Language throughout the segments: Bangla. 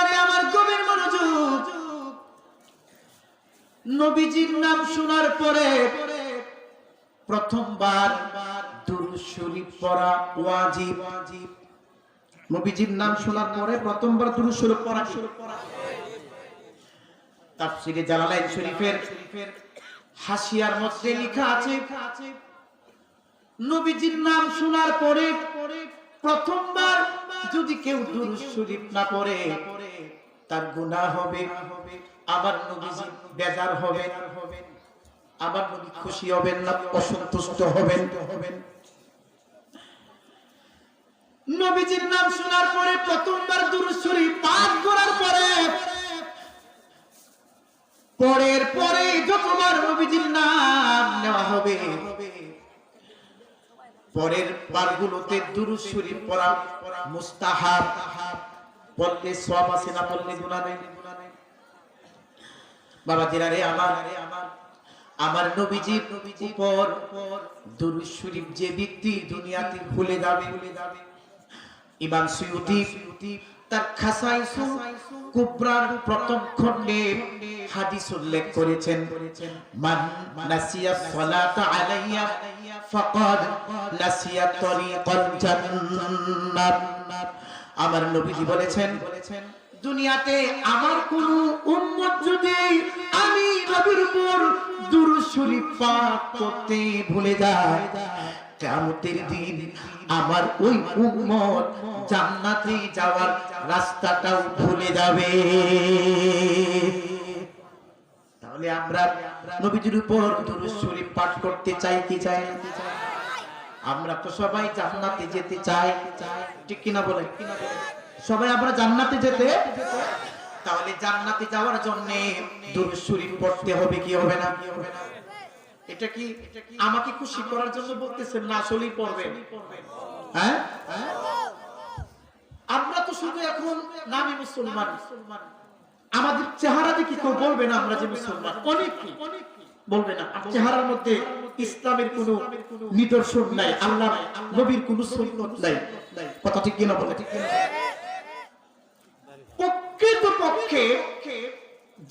জিরারে আমার গভীর মনোযোগ। নবীজির নাম শোনার পরে প্রথমবার শরীফের হাসিয়ার মধ্যে লেখা আছে, নবীজির নাম শোনার পরে প্রথমবার যদি কেউ দুরূদ শরীফ না পড়ে তার গুনাহ হবে আবার নবীজি বেজার হবে আবার নবী খুশি হবেন না, অসন্তুষ্ট হবেন হবেন। নবীজির নাম শোনার পরে প্রথমবার দুরূদ শরীফ পাঠ করার পরে, পরের পরে যতবার নবীজির নাম নেওয়া হবে, পরের বারগুলোতে দুরূদ শরীফ পড়া মুস্তাহাব। বললে সওয়াব আছে না বললে গুনাহ নেই বাবা জিরারে আমার আমার নবীজির উপর দুরূদ শরীফ যে ব্যক্তি দুনিয়াতে ভুলে যাবে। ইমাম সুয়ুতি তার খাসাইসু কুবরার প্রথম খণ্ডে হাদিস উল্লেখ করেছেন। মান নাসিয়া সালাতা আলাইয়া ফাকাদ নাসিয়া তরিকাল জান্নাত। আমার নবীজি বলেছেন, দুনিয়াতে আমার কোন উম্মত যদি আমি নবীর উপর দুরূদ শরীফ পাঠ করতে ভুলে যায়, কিয়ামতের দিন আমার ওই উম্মত জান্নাতে যাওয়ার রাস্তাটাও ভুলে যাবে তাহলে আমরা নবীজির উপর দুরূদ শরীফ পাঠ করতে চাই কি চাই না? আমরা তো সবাই জান্নাতে যেতে চাই। ঠিক কিনা বলে? সবাই আমরা জান্নাতে যেতে? তাহলে জান্নাতে যাওয়ার জন্য দুরূদ শরীফ পড়তে হবে কি হবে না? কি হবে না এটা কি আমাকে খুশি করার জন্য বলতেছেন না আসলেই পড়বেন? হ্যাঁ? আমরা তো শুধু এখন নামে মুসলমান। আমাদের চেহারা দেখি কেউ বলবে না আমরা যে মুসলমান। অনেক অনেক বলবে না। চেহারার মধ্যে ইসলামের কোন নিদর্শন নাই আল্লাহ নবীর কোন সুন্নত নাই। কথা ঠিক কিনা বলে? ঠিক কিনা? প্রকৃত পক্ষে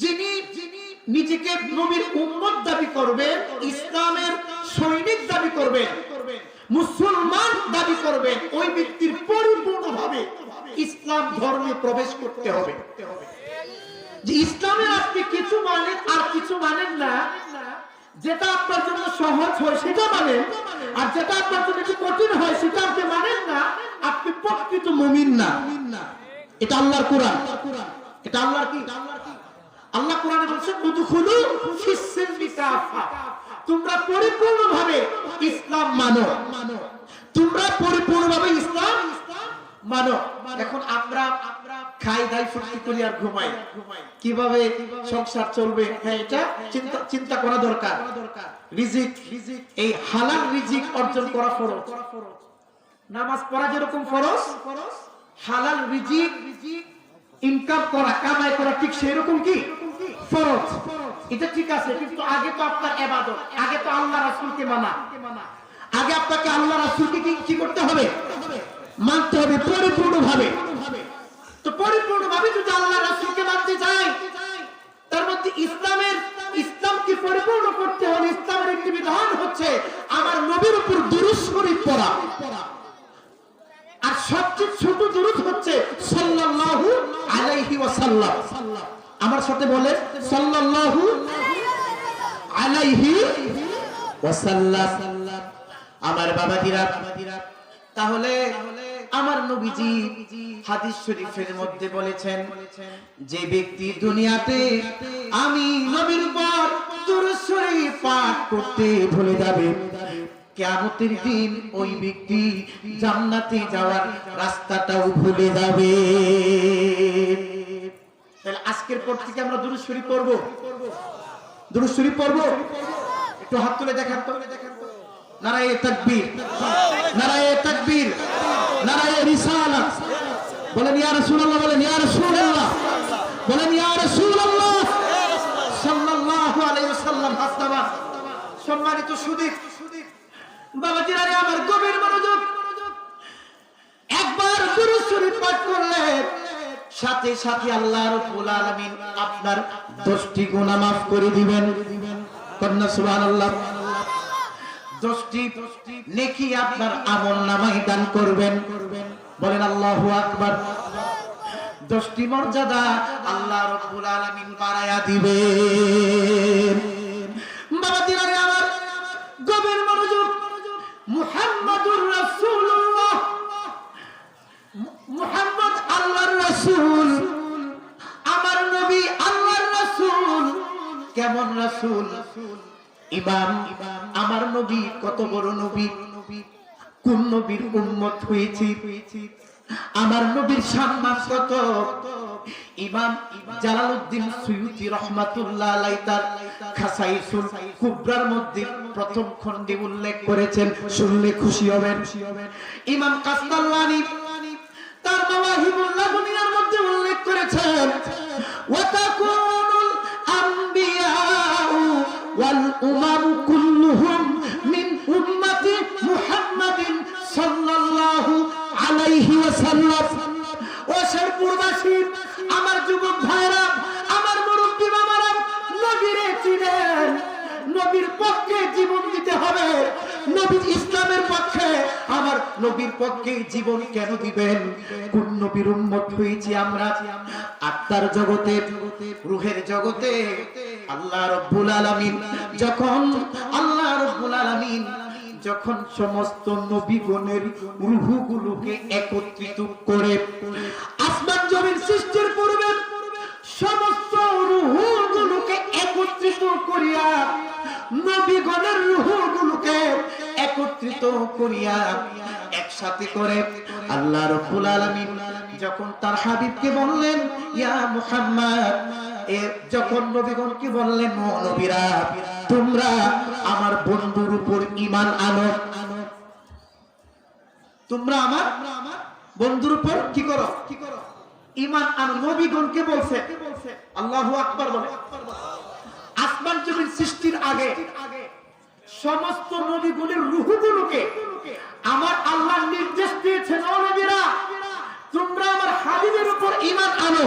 যিনি যিনি নিজেকে নবীর উম্মত দাবি করবেন ইসলামের সৈনিক দাবি করবেন মুসলমান দাবি করবেন ওই ব্যক্তির পরিপূর্ণভাবে ইসলাম ধর্মে প্রবেশ করতে হবে। যে ইসলামের আপনি কিছু মানেন আর কিছু মানেন না যেটা আপনার জন্য সহজ হয় সেটা মানেন, আর যেটা আপনার জন্য একটু কঠিন হয় সেটা আপনি মানেন না, আপনি প্রকৃত মুমিন না। এটা আল্লাহর কোরআন। এটা আল্লাহর কি? আল্লাহ কোরআনে বলছে তোমরা পরিপূর্ণভাবে ইসলাম মানো। তোমরা পরিপূর্ণভাবে ইসলাম মানো। এখন আমরা খাই, দাই করি আর ঘুমাই। কীভাবে সংসার চলবে? হ্যাঁ এটা চিন্তা চিন্তা করা দরকার। রিজিক, এই হালাল রিজিক অর্জন করা ফরজ। নামাজ পড়া যেরকম ফরজ, হালাল রিজিক ইনকাম করা, কামাই করা ঠিক সেরকম কি? ফরজ। এটা ঠিক আছে, কিন্তু আগে তো আপনার এবাদত, আগে তো আল্লাহ রাসূলকে মানা। আগে আপনাকে আল্লাহ রাসূলকে কি করতে হবে? মানতে হবে, পরিপূর্ণভাবে। তো পরিপূর্ণভাবে যদি আল্লাহ রাসূলকে মানতে চাই, তার মধ্যে ইসলামের, ইসলামকে পরিপূর্ণ করতে হলে ইসলামের একটি বিধান হচ্ছে আমার নবীর উপর দুরূদ শরীফ পড়া। আর সবচেয়ে ছোট দূরত হচ্ছে সাল্লাল্লাহু আলাইহি ওয়াসাল্লাম। আমার সাথে বলে সাল্লাল্লাহু আলাইহি ওয়াসাল্লাম। আমার বাবা বাবাজিরা, তাহলে আমার নবীজি হাদিস শরীফের মধ্যে বলেছেন, যে ব্যক্তি দুনিয়াতে আমি নবীর উপর দুরূদ শরীফ পাঠ করতে ভুলে যাবে, কেয়ামতের দিন ওই ব্যক্তি জান্নাতে যাওয়ার রাস্তাটাও ভুলে যাবে। তাহলে আজকের পর থেকে আমরা দুরূদ শরীফ পড়ব? দুরূদ শরীফ পড়ব? একটু হাত তুলে দেখান তো। নারায়ে তাকবীর। নারায়ে তাকবীর। বলেন, ইয়া রাসূলুল্লাহ বলেন, ইয়া রাসূলুল্লাহ বলেন, ইয়া রাসূলুল্লাহ সাল্লাল্লাহু আলাইহি ওয়াসাল্লাম হাসনাবা সম্মানিত সুদীপ বাবাজিরা রে আমার গভীর মনোযোগ। একবার দুরূদ শরীফ পাঠ করলে সাথে সাথে আল্লাহ রাব্বুল আলামিন আপনার দশটি গুনাহ মাফ করে দিবেন। কন্যা সুবহানাল্লাহ। দশটি নেকি আপনার আমল নামায় দান করবেন। বলেন আল্লাহু আকবার। দশটি মর্যাদা আল্লাহ রব্বুল আলামিন বাড়ায়া দিবেন। বাবা দিলারে আমার গভীর মনোযোগ। মুহাম্মাদুর রাসূলুল্লাহ। মুহাম্মদ আল্লাহর রাসূল। আমার নবী আল্লাহর রাসূল। কেমন রাসূল? ইমাম। আমার নবী কত বড় নবী? কোন নবীর হয়েছি? আমার নবীর কত? ইমাম জালালউদ্দিন সুয়ুতি রহমাতুল্লাহ আলাইহি তার মধ্যে প্রথম উল্লেখ করেছেন, শুনলে খুশি হবেন। ইমাম কাস্তাল্লানি তার মধ্যে উল্লেখ করেছেন ওয়াল কুল্লুহুম মিন উম্মতি মুহাম্মাদিন সাল্লাল্লাহু আমার যুবক ভাইরা আমার মুরব্বী বাবারা নবীরে চিনেন নবীর পক্ষে জীবন দিতে হবে। নবীর ইসলামের পক্ষে। আমার নবীর পক্ষে জীবন কেন দিবেন? কোন নবীর উম্মত হয়েছি আমরা? আত্মার জগতে, রুহের জগতে। আল্লাহ রব্বুল আলামিন, যখন আল্লাহ রব্বুল আলামিন যখন সমস্ত নবীগণের রুহগুলোকে একত্রিত করে আসমান জমির সৃষ্টির পূর্বে সমস্ত রুহগুলোকে একত্রিত করিয়া নবীগণের রুহগুলোকে একত্রিত করিয়া একসাথে করে আল্লাহ রব্বুল আলামিন যখন তার হাবিবকে বললেন, ইয়া মুহাম্মদ যখন নবীগণকে বললেন, ও নবীরা, তোমরা আমার বন্ধুর উপর ঈমান আনো। তোমরা আমার বন্ধুর উপর কি করো? কি করো ঈমান আনো। নবীগণকে বলছে? আল্লাহু আকবার বলে। আসমান জমির সৃষ্টির আগে সমস্ত নবীগুলির রুহগুলোকে আমার আল্লাহ নির্দেশ দিয়েছেন, ও নবীরা, তোমরা আমার হাবিবের উপর ঈমান আনো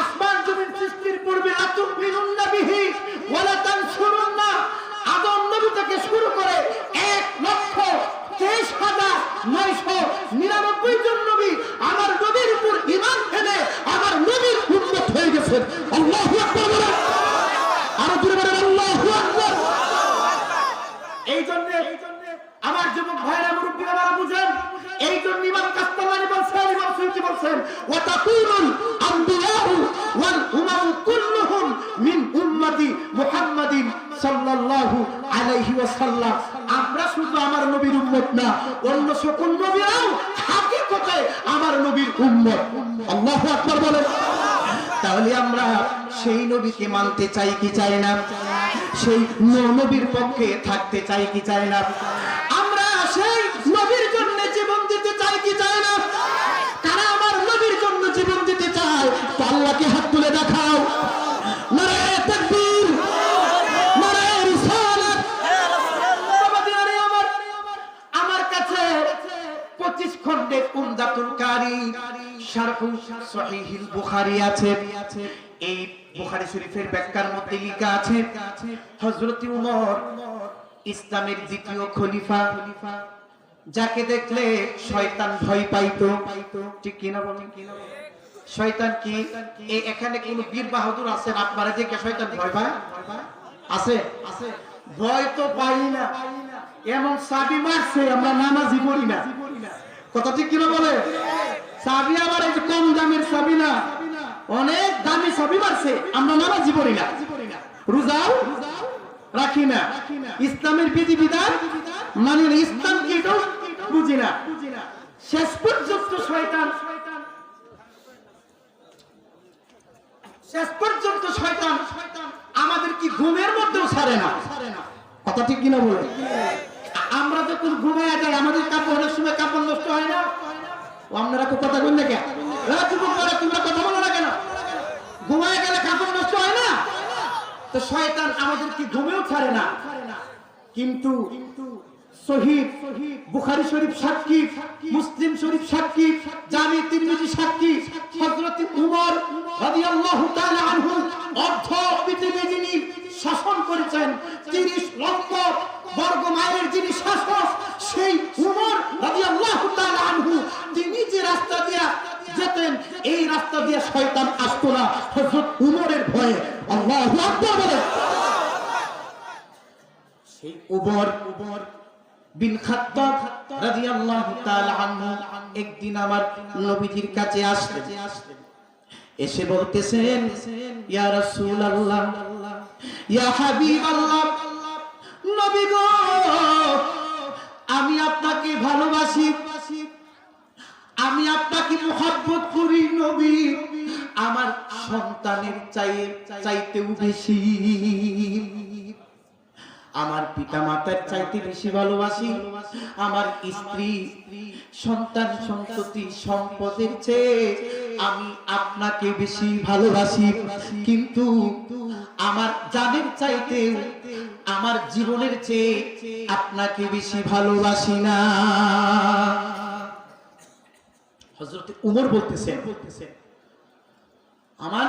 আসমান জমিন সৃষ্টির পূর্বে লাতুম মিনুন্না বিহি ওয়ালা তানসুরুন্না আদম নবী থেকে শুরু করে এক লক্ষ তেইশ হাজার আকবার বলেন। তাহলে আমরা সেই নবীকে মানতে চাই কি চাই না? সেই নবীর পক্ষে থাকতে চাই কি চাই না? আমরা সেই নবীর জন্য জীবন দিতে চাই কি চাই না? কারা আমার নবীর জন্য জীবন দিতে চায়? তো আল্লাহকে হাত তুলে দেখাও। আমার কাছে 25 খণ্ডের উমদাতুল কারি। ইসলামের দ্বিতীয় খলিফা, যাকে দেখলে শয়তান ভয় পাইতো। ঠিক কিনা বলেন? কিনা শয়তান কি? এখানে কোন বীর বাহাদুর আছেন আপনারা দেখে শয়তান ভয় পায়? আছে? আছে ভয় তো পাই না। এমন সাবি মারছে, আমরা নামাজি পড়ি না। কথা ঠিক কিনা বলে সাবি আবার এই কম দামের সাবি না, অনেক দামি সাবি মারছে। আমরা নামাজি পড়ি না। রোজাও রাখি না। ইসলামের বিধি বিধান মানে ইসলাম কি বুঝি না। শেষ পর্যন্ত শয়তান শেষ পর্যন্ত শয়তান আমাদের কি ঘুমের মধ্যেও ছাড়ে না? কথা ঠিক কিনা বলে? আমরা যখন ঘুমায় যাই, আমাদের কাপড় অনেক সময় কাপড় নষ্ট হয় না। আপনারা খুব কথা বললে কে? তোমরা কথা বলো না কেন? ঘুমায় গেলে কাপড় নষ্ট হয় না? তো শয়তান আমাদের কি ঘুমেও ছাড়ে না? কিন্তু শাসন করেছেন 30 লক্ষ বর্গ মায়ের যিনি শাসক, সেই উমর বিন খাত্তাব রাদিয়াল্লাহু তাআলা আনহু একদিন আমার নবীজির কাছে আসলেন। এসে বলতেছেন, ইয়া রাসূলুল্লাহ, ইয়া হাবিবাল্লাহ, নবী গো, আমি আপনাকে ভালোবাসি। আমি আপনাকে মোহাব্বত করি নবী। আমার সন্তানের চাই চাইতেও বেশি। আমার পিতা মাতার চাইতে বেশি ভালোবাসি। আমার স্ত্রী, সন্তান সন্ততি সম্পদের চেয়ে আমি আপনাকে বেশি ভালোবাসি। কিন্তু আমার জানের চাইতে, আমার জীবনের চেয়ে আপনাকে বেশি ভালোবাসি না। হজরত উমর বলতেছেন বলতেছেন আমার আমার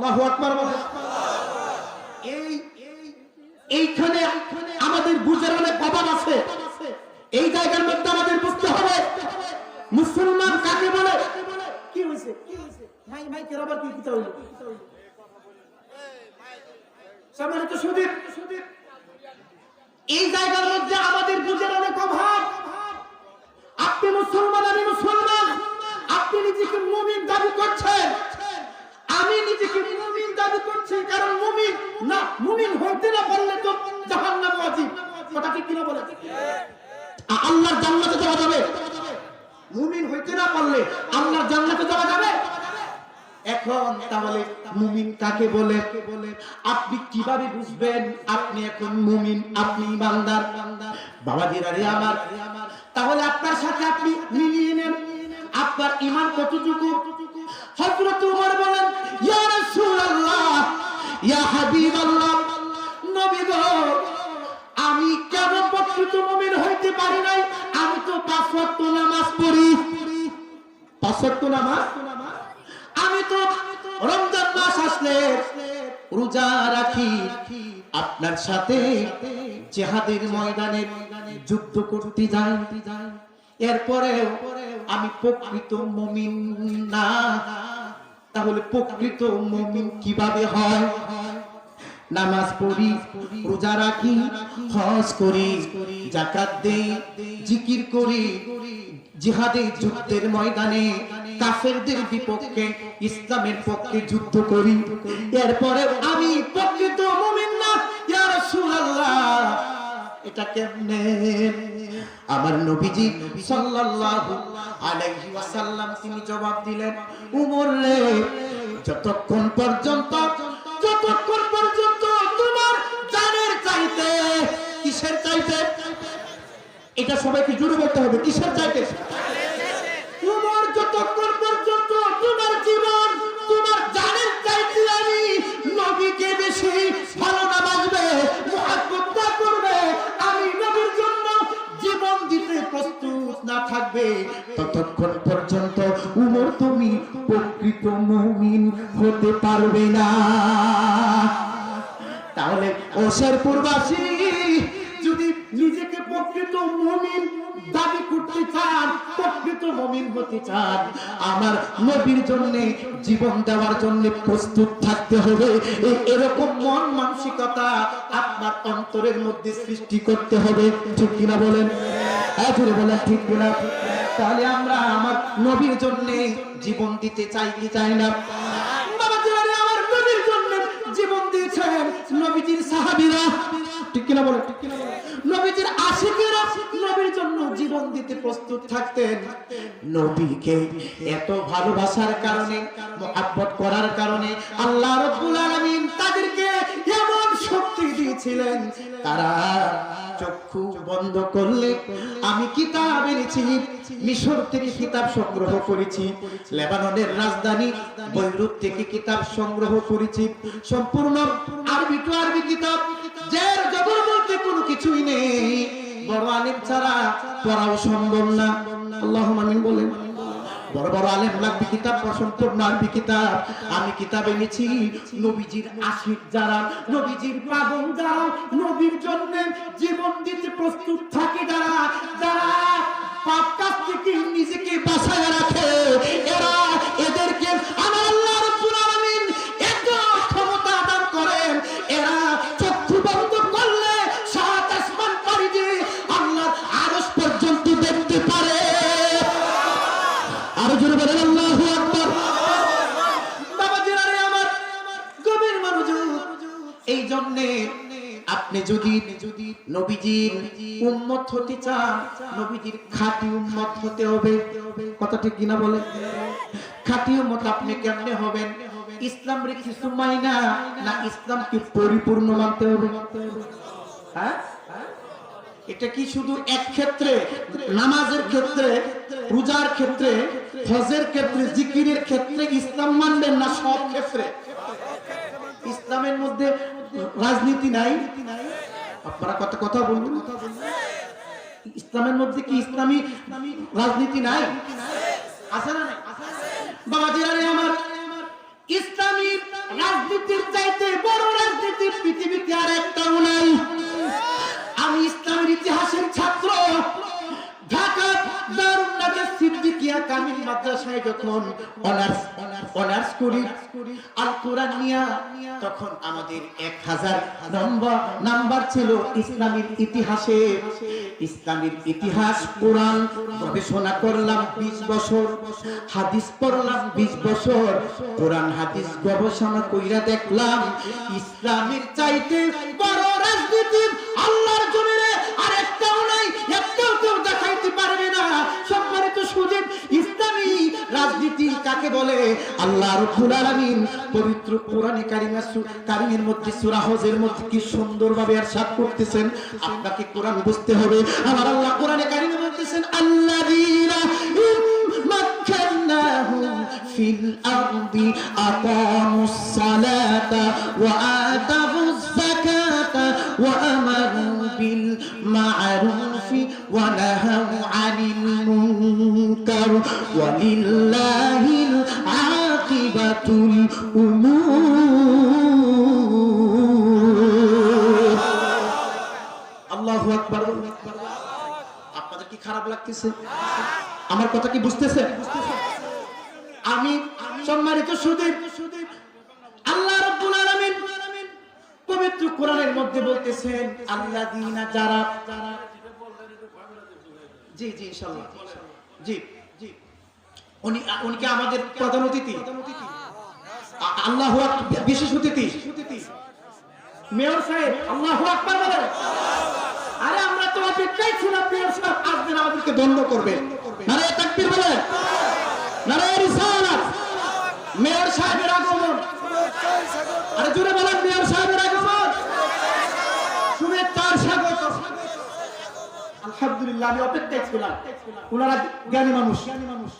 আল্লাহু আকবার বলে। এই, এইখানে আমাদের বুঝার অনেক আছে। এই জায়গার মধ্যে আমাদের বুঝতে হবে, মুসলমান কাকে বলে? কি হয়েছে? মাই মাই কেন আবার কি কথা হইল? সম্মানিত সুদীপ সুদীপ, এই জায়গার মধ্যে আমাদের বুঝার অনেক অভাব। আপনি মুসলমান, আমি মুসলমান। আপনি নিজেকে মুমিন দাবি করছেন। আমি নিজেকে মুমিন দাবি করছি, কারণ মুমিন না, মুমিন হইতে না পারলে তো জাহান্নাম ওয়াজিব কথা ঠিক কিনা বলে আল্লাহর জান্নাতে যাওয়া যাবে? মুমিন হইতে না পারলে আল্লাহর জান্নাতে যাওয়া যাবে? এখন তাহলে মুমিন কাকে বলে? আপনি কীভাবে বুঝবেন আপনি এখন মুমিন, আপনি ইমানদার? বাবাজিরা রে আমার। তাহলে আপনার সাথে আপনি মিলিয়ে নেন। আপনার ইমান কতটুকু? হযরত ওমর বলেন, ইয়া রাসূলুল্লাহ, ইয়া হাবিবাল্লাহ, নবী গো, আমি কেন প্রকৃত মুমিন হইতে পারি নাই? আমি তো পাঁচ ওয়াক্ত নামাজ পড়ি। পাঁচ ওয়াক্ত নামাজ? আমি তো রমজান মাস আসলে রোজা রাখি। আপনার সাথে জেহাদের ময়দানে যুদ্ধ করতে যাই। এরপরে আমি প্রকৃত মমিন না। তাহলে প্রকৃত মমিন কীভাবে হয়? নামাজ পড়ি, রোজা রাখি, হজ করি জাকাত দেই, জিকির করি, জিহাদে যুদ্ধের ময়দানে, কাফেরদের বিপক্ষে, ইসলামের পক্ষে যুদ্ধ করি। এরপরে আমি প্রকৃত মুমিন না। ইয়া রাসূলুল্লাহ এটা কেমনে? আমার নবীজি সাল্লাল্লাহু আলাইহি ওয়াসাল্লাম তিনি জবাব দিলেন, উমর রে, যতক্ষণ পর্যন্ত যতক্ষণ পর্যন্ত তোমার জানের চাইতে, কিসের চাইতে? এটা সবাইকে জুড়ে বলতে হবে, কিসের চাইতে? উমর যতক্ষণ থাকবে ততক্ষণ পর্যন্ত উমর তুমি প্রকৃত মুমিন হতে পারবে না। তাহলে ওসের পূর্বাসী যদি নিজেকে প্রকৃত মুমিন দাবি করতে চান, প্রকৃত মুমিন হতে চান। আমার নবীর জন্য, জীবন দেওয়ার জন্য প্রস্তুত থাকতে হবে। এরকম মন মানসিকতা আপনার অন্তরের মধ্যে সৃষ্টি করতে হবে। ঠিক কিনা বলেন? হ্যাঁ বলেন, ঠিক কিনা? তাহলে আমরা আমার নবীর জন্য জীবন দিতে চাই কি চাই না? জীবন সাহাবীরা। ঠিক কিনা বলো ঠিক নবীজির আশিকেরা। জীবন দিতে প্রস্তুত থাকতেন। নবীকে এত ভালোবাসার কারণে, মোহাব্বত করার কারণে আল্লাহ রব্বুল আলামিন তাদেরকে এমন শক্তি দিয়েছিলেন। তারা চক্ষু বন্ধ করলে আমি কিতাব এনেছি, মিশর থেকে কিতাব সংগ্রহ করেছি, লেবাননের রাজধানী বৈরুত থেকে কিতাব সংগ্রহ করেছি, সম্পূর্ণ আরবি টু আরবি কিতাব জের জবর বলতে কোনো কিছুই নেই। বড় ছাড়া পড়াও সম্ভব না। আল্লাহ বলেন। বড় বড় আলেম লাগবে কিতাব কিতাব। আমি কিতাব এনেছি নবীজির আশিক যারা, নবীজির পাগল যারা, নবীর জন্য জীবন দিতে প্রস্তুত থাকে যারা যারা পাপ কাজ থেকে নিজেকে বাঁচায় হতে চান, নবীজির খাঁটি উম্মত হতে হবে। কথা ঠিক কিনা বলে? খাঁটি উম্মত আপনি কেমনে হবেন? ইসলাম রে কিছু মাইনা না ইসলামকে পরিপূর্ণ মানতে হবে। হ্যাঁ? এটা কি শুধু এক ক্ষেত্রে? নামাজের ক্ষেত্রে? রোজার ক্ষেত্রে? হজের ক্ষেত্রে? জিকিরের ক্ষেত্রে? ইসলাম মানবেন না সব ক্ষেত্রে? ইসলামের মধ্যে রাজনীতি নাই? আপনারা কত কথা বলবেন ইসলামের মধ্যে কি ইসলামী রাজনীতি নাই? আছে না আমার, ইসলামী রাজনীতির চাইতে বড় পৃথিবীতে আর একটাও নাই। আমি ইসলামের ইতিহাসের ছাত্র। সিদ্দিকিয়া কামিল মাদ্রাসায় যখন অনার্স অনার্স করি, আল কোরআন নিয়া, তখন আমাদের এক হাজার নম্বর, নাম্বার ছিল ইসলামের ইতিহাসে। ইসলামের ইতিহাস কোরআন গবেষণা করলাম বিশ বছর, হাদিস পড়লাম বিশ বছর, কোরআন, হাদিস গবেষণা কইরা দেখলাম ইসলামের চাইতে বড় রাজনীতি আল্লাহর জমিনে রাজনীতি কাকে বলে আল্লাহ রব্বুল আলামিন পবিত্র কোরআনে কারিমা সু- কারিমের মধ্যে সূরা হজের মধ্যে কি সুন্দরভাবে ارشاد করতেছেন আপনাকে কোরআন বুঝতে হবে আমার আল্লাহ কোরআনে কারিমে বলতেছেন আল্লাযীনা مكناهم في الأرض أقاموا الصلاة وآتوا الزكاة وأمروا بالمعروف ونهوا عن المنكر ولله العاقبة الأمور আল্লাহু আকবার আপনাদের কি খারাপ লাগতেছে আমার কথা কি বুঝতেছে আমি সম্মানিত সুদীপ আল্লাহ রাব্বুল আলামিন পবিত্র কোরআনের মধ্যে বলতেছেন আল্লাযীনা যারা জি জি, ইনশাআল্লাহ। জি জি। উনি উনি আমাদের প্রধান অতিথি? আল্লাহু বিশেষ অতিথি? মেয়র সাহেব, আল্লাহু আরে আমরা তো অপেক্ষায় ছিলাম, মেয়র সাহেব, আসবেন, আমাদেরকে ধন্য করবেন। মেয়র সাহেবের আগমন। আরে জোরে স্বাগত আলহামদুলিল্লাহ, আমি অপেক্ষায় ছিলাম। ওনারা জ্ঞানী মানুষ। জ্ঞানী মানুষ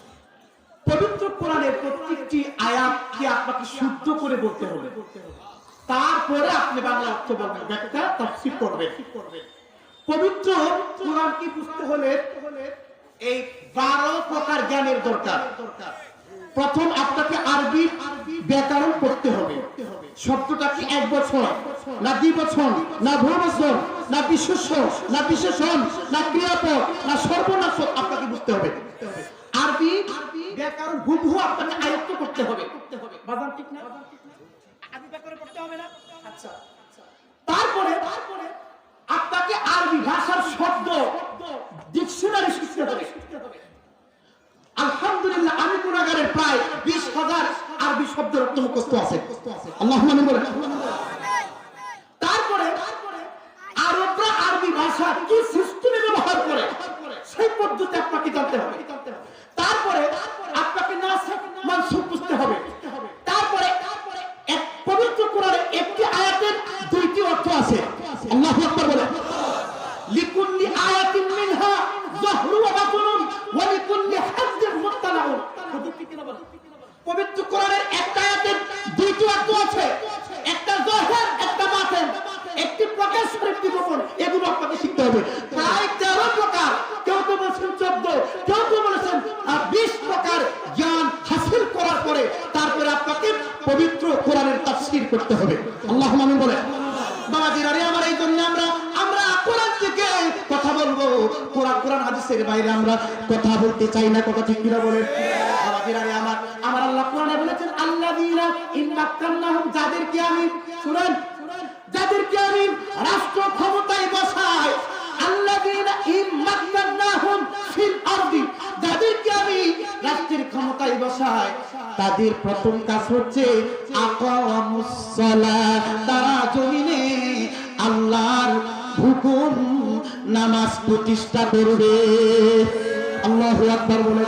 পবিত্র কোরআনের প্রত্যেকটি আয়াতকে আপনাকে শুদ্ধ করে বলতে হবে। তারপরে আপনি বাংলা অর্থ বলবেন, ব্যাখ্যা, তাফসীর করবেন। পবিত্র কোরআনকে বুঝতে হলে এই বারো প্রকার জ্ঞানের দরকার। প্রথম আপনাকে আরবি ব্যাকরণ করতে হবে। শব্দটা কি এক বছর? না দুই বছর? না বহু বছর? না বিশেষ্য না বিশেষণ? না ক্রিয়াপদ? না সর্বনাশ? আপনাকে বুঝতে হবে। আরবি ব্যাকরণ হুবহু আপনাকে আয়ত্ত করতে হবে। বাদাম ঠিক না? আরবি ব্যাকরণ করতে হবে না? আচ্ছা। তারপরে তারপরে আপনাকে আরবি ভাষার শব্দ ডিকশনারি শিখতে হবে। আলহামদুলিল্লাহ, আমি গুণাগারের প্রায় বিশ হাজার আরবি শব্দ রত্ন মুখস্থ আছে। আল্লাহ বলে তারপরে আরবরা আরবি ভাষা কি সিস্টেমে ব্যবহার করে, সেই পদ্ধতি আপনাকে জানতে হবে। তারপরে আপনাকে না মানসুখ বুঝতে হবে। তারপরে এক পবিত্র কোরআনে একটি আয়াতের দুইটি অর্থ আছে। আল্লাহ আকবার বলে لكل آية منها ظهر وبطن ولكل حد متقى বাইরে আমরা কথা বলতে চাই না, কথা ঠিক কিনা বলেন? আমার আল্লাহ কোরআনে বলেছেন ইন্নাকান্নাহুম যাদেরকে আমি, শুনেন, যাদেরকে আমি রাষ্ট্র ক্ষমতায় রাষ্ট্রের ক্ষমতায় তাদের প্রথম কাজ হচ্ছে তারা জমিনে আল্লাহর হুকুম নামাজ প্রতিষ্ঠা করবে। আল্লাহু আকবার বলে।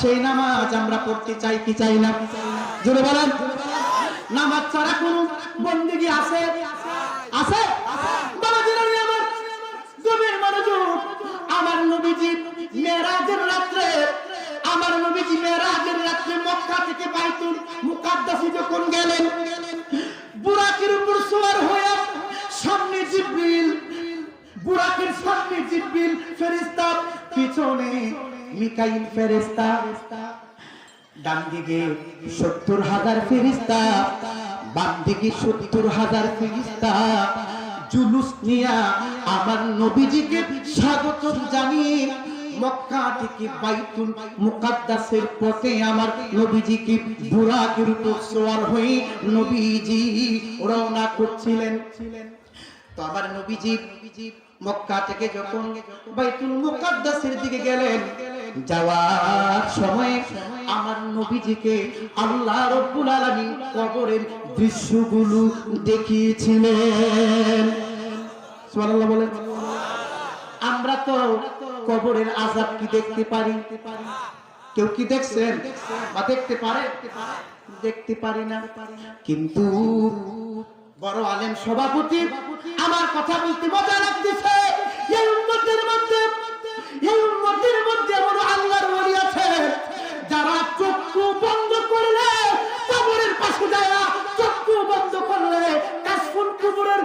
সেই নামাজ আমরা পড়তে চাই কি চাই না? জোরে বলেন। নামাজ ছাড়া কোন বন্দিগি আছে? আছে? আমার নবীজি রাত্রে, আমার নবীজি রাত্রে থেকে যখন গেলেন, বুরাকের উপর সওয়ার হয়ে সামনে জিব্রিল বুরাকের সামনে জিব্রিল ফেরেশতা, পিছনে মিকাইল ফেরেশতা। ডান দিকে সত্তর হাজার ফেরিস্তা বাম দিকে সত্তর হাজার ফেরিস্তা জুলুস নিয়া আমার নবীজিকে স্বাগত জানিয়ে মক্কা থেকে বাইতুল মুকাদ্দাসের পথে আমার নবীজিকে বুরাকের উপর সওয়ার হয়ে নবীজি রওনা করছিলেন। তো আমার নবীজি নবীজি মক্কা থেকে যখন বাইতুল মুকাদ্দাসের দিকে গেলেন, যাওয়ার সময় আমার নবীজিকে আল্লাহ রব্বুল আলামিন কবরের দৃশ্যগুলো দেখিয়েছিলেন। সুবহানাল্লাহ বলেন। আমরা তো কবরের আযাব কি দেখতে পারি? কেউ কি দেখছেন? বা দেখতে পারে দেখতে পারি না। কিন্তু বড় আলেম সভাপতি, আমার কথা বলতে মজা লাগতেছে। এই উন্মতের মধ্যে, এই উন্মতের মধ্যে এমন আল্লাহর ওলি আছে। যারা চক্ষু বন্ধ করলে, কবরের পাশে যায়, চক্ষু বন্ধ করলে, কাশফুল কুবুরের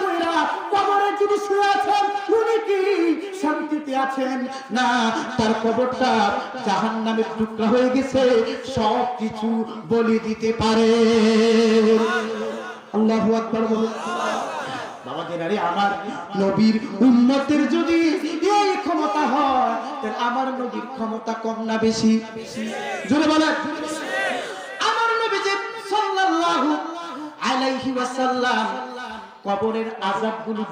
কইরা কবরে যিনি শুয়ে আছেন, উনি কি শান্তিতে আছেন? না, তার কবরটা জাহান্নামের টুকরা হয়ে গেছে সব কিছু বলে দিতে পারে। আল্লাহু আকবার বলুন। আরে আমার নবীর ক্ষমতা কম না বেশি? আমার নবী যে কবরের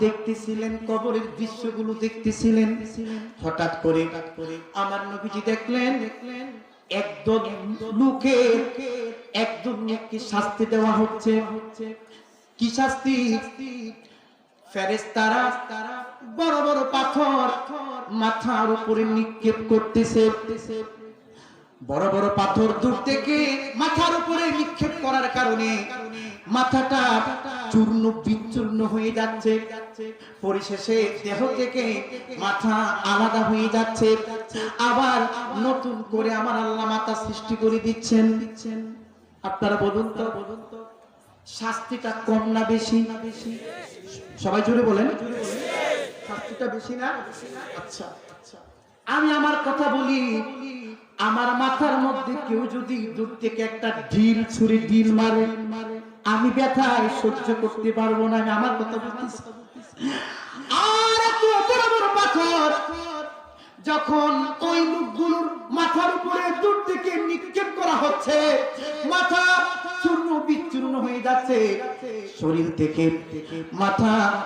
দেখতেছিলেন কবরের দেখতেছিলেন, হঠাৎ করে আমার নবীজি দেখলেন একদম লোকে একদম লোককে শাস্তি দেওয়া হচ্ছে হচ্ছে। কি শাস্তি? ফেরেশতারা বড় বড় পাথর মাথার উপরে নিক্ষেপ করতেছে। বড় বড় পাথর দূর থেকে মাথার উপরে নিক্ষেপ করার কারণে মাথাটা চূর্ণ বিচূর্ণ হয়ে যাচ্ছে। পরিশেষে দেহ থেকে মাথা আলাদা হয়ে যাচ্ছে। আবার নতুন করে আমার আল্লাহ মাথা সৃষ্টি করে দিচ্ছেন। আপনারা বলুন তো বলুন তো। শাস্তিটা কম না বেশি? সবাই জুড়ে বলেন। শাস্তিটা বেশি না? আচ্ছা আচ্ছা। আমি আমার কথা বলি, আমার মাথার মধ্যে কেউ যদি দূর থেকে একটা ঢিল ছুরি ঢিল মারে, আমি ব্যথায় সহ্য করতে পারব না, আমি আমার কথা বলতেছি। আর এত বড় পাথর যখন ওই লোকগুলোর মাথার উপরে দূর থেকে নিক্ষেপ করা হচ্ছে, মাথা চূর্ণ বিচূর্ণ হয়ে যাচ্ছে, শরীর থেকে মাথা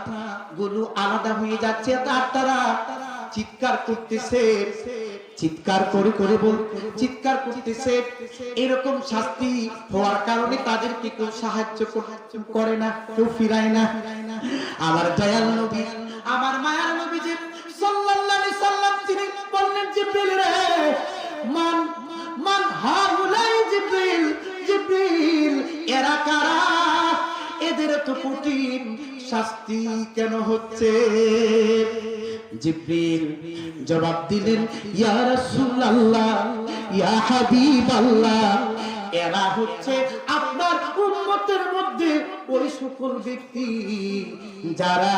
গুলো আলাদা হয়ে যাচ্ছে, তার তারা চিৎকার করতেছে, চিৎকার করে করে বল, চিৎকার করতেছে। এরকম শাস্তি হওয়ার কারণে তাদেরকে কেউ সাহায্য কর- না, কেউ ফিরায় না। আমার দয়াল নবী, আমার মায়ার নবী যে জিবরিল রে। মান মান হাউলাই জিবরিল জিবরিল, এরা কারা? এদের তো কঠিন শাস্তি কেন হচ্ছে? জিবরিল জবাব দিলেন, ইয়া রাসূলুল্লাহ, ইয়া হাবিবাল্লাহ, এরা হচ্ছে আপনার উম্মতের মধ্যে ওই সকল ব্যক্তি যারা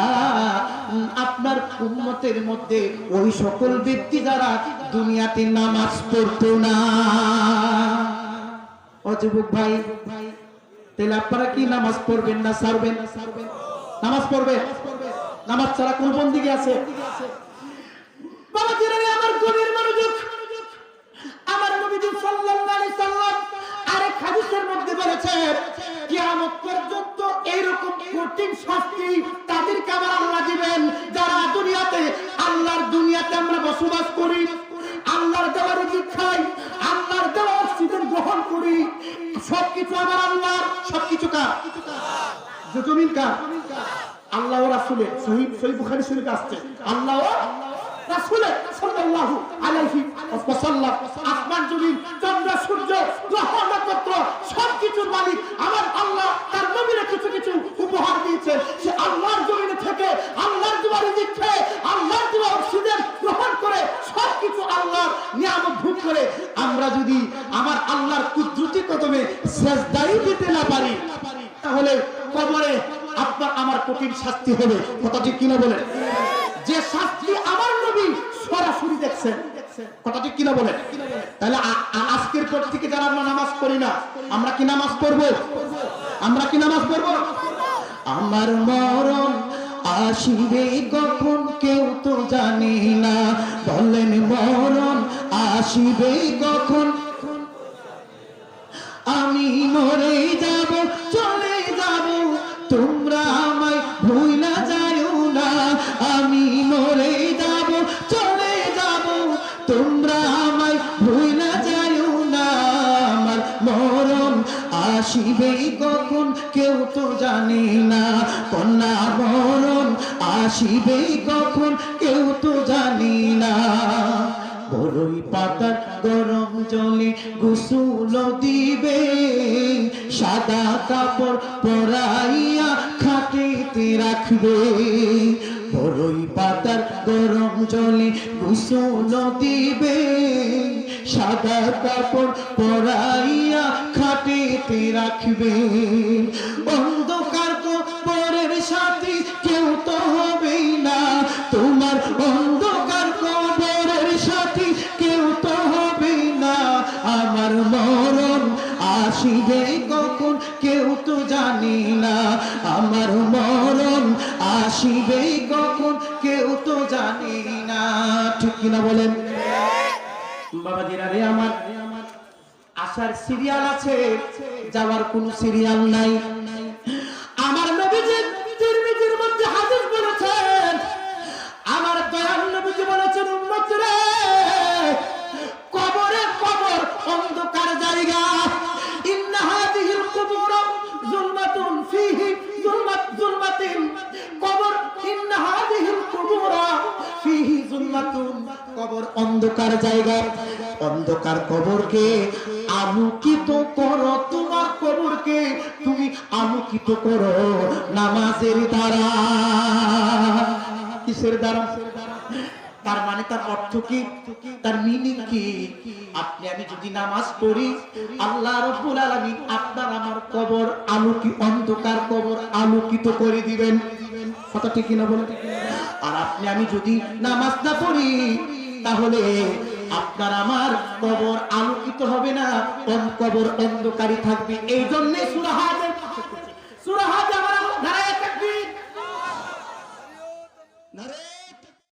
আপনার উম্মতের মধ্যে ওই সকল ব্যক্তি যারা দুনিয়াতে নামাজ না। ও যুবক ভাই, তাহলে আপনারা কি নামাজ পড়বেন না সারবেন? নামাজ পড়বেন নামাজ ছাড়া কোন বন্দিকে আছে? আমার গভীর মনোযোগ, আমার রাসূলের বুখারি শরীফ আসছে। আল্লাহ রাসূলের সাল্লাল্লাহু আলাইহি ওয়াসাল্লাম আসমান জমিন চন্দ্র সূর্য গ্রহ নক্ষত্র সবকিছুর মালিক আমার আল্লাহ তার নবীরে কিছু কিছু উপহার দিয়েছেন সে আল্লাহর জমিনে থেকে আল্লাহর দেওয়া রিজিক খেয়ে আল্লাহর দেওয়া অক্সিজেন গ্রহণ করে সবকিছু আল্লাহর নিয়ামত ভোগ করে আমরা যদি আমার আল্লাহর কুদরতি কদমে সেজদাই দিতে না পারি তাহলে কবরে আপনার আমার কঠিন শাস্তি হবে কথাটি কিনা বলেন? যে শাস্তি আমার নবী সরাসরি দেখছেন। কথাটি কিনা বলেন? তাহলে আজকের পর থেকে যারা আমরা নামাজ না, আমরা কি নামাজ আমরা কি নামাজ আমার মরণ আসিবে কখন কেউ তো জানি না। বলেন মরণ আসিবে কখন? আমি মরে যাব, চলে যাব, তোমরা আসিবে কখন কেউ তো জানে না, কন্যা মরণ আসিবে কখন কেউ তো জানি না। বড়ই পাতার গরম জলে গোসল দিবে, সাদা কাপড় পরাইয়া খাটেতে রাখবে। বড়ই পাতার গরম জলে গোসল দিবে, সাদা কাপড় পরাইয়া খাটেতে রাখবে। অন্ধকার কবরের সাথে কেউ তো হবেই না। তোমার অন্ধকার কবরের সাথে কেউ তো হবেই না। আমার মরণ আসিবে কখন কেউ তো জানি না। আমার মরণ আসিবে কখন কেউ তো জানি না। ঠিক কিনা বলেন? বাবাজিরা রে আমার আসার সিরিয়াল আছে। যাওয়ার কোনো সিরিয়াল নাই। আমার মধ্যে বলেছেন, আমার দয়াল নবীজি বলেছেন অন্ধকার কুবুর অন্ধকার জায়গা। অন্ধকার কবরকে আলোকিত করো তোমার কবরকে তুমি আলোকিত করো নামাজের দ্বারা। কিসের দ্বারা? তার মানে তার অর্থ কি? তার মিনিং কি? আপনি আমি যদি নামাজ পড়ি, আল্লাহ রব্বুল আলামিন আপনার আমার কবর আলোকি অন্ধকার কবর আলোকিত করে দিবেন। কথা ঠিক কিনা বলে আর আপনি আমি যদি নামাজ না পড়ি, তাহলে আপনার আমার কবর আলোকিত হবে না কবর অন্ধকারী থাকবে। এই জন্যে সুরাহাতে সুরাহা জামারা ধারায় তাকবীর। নারে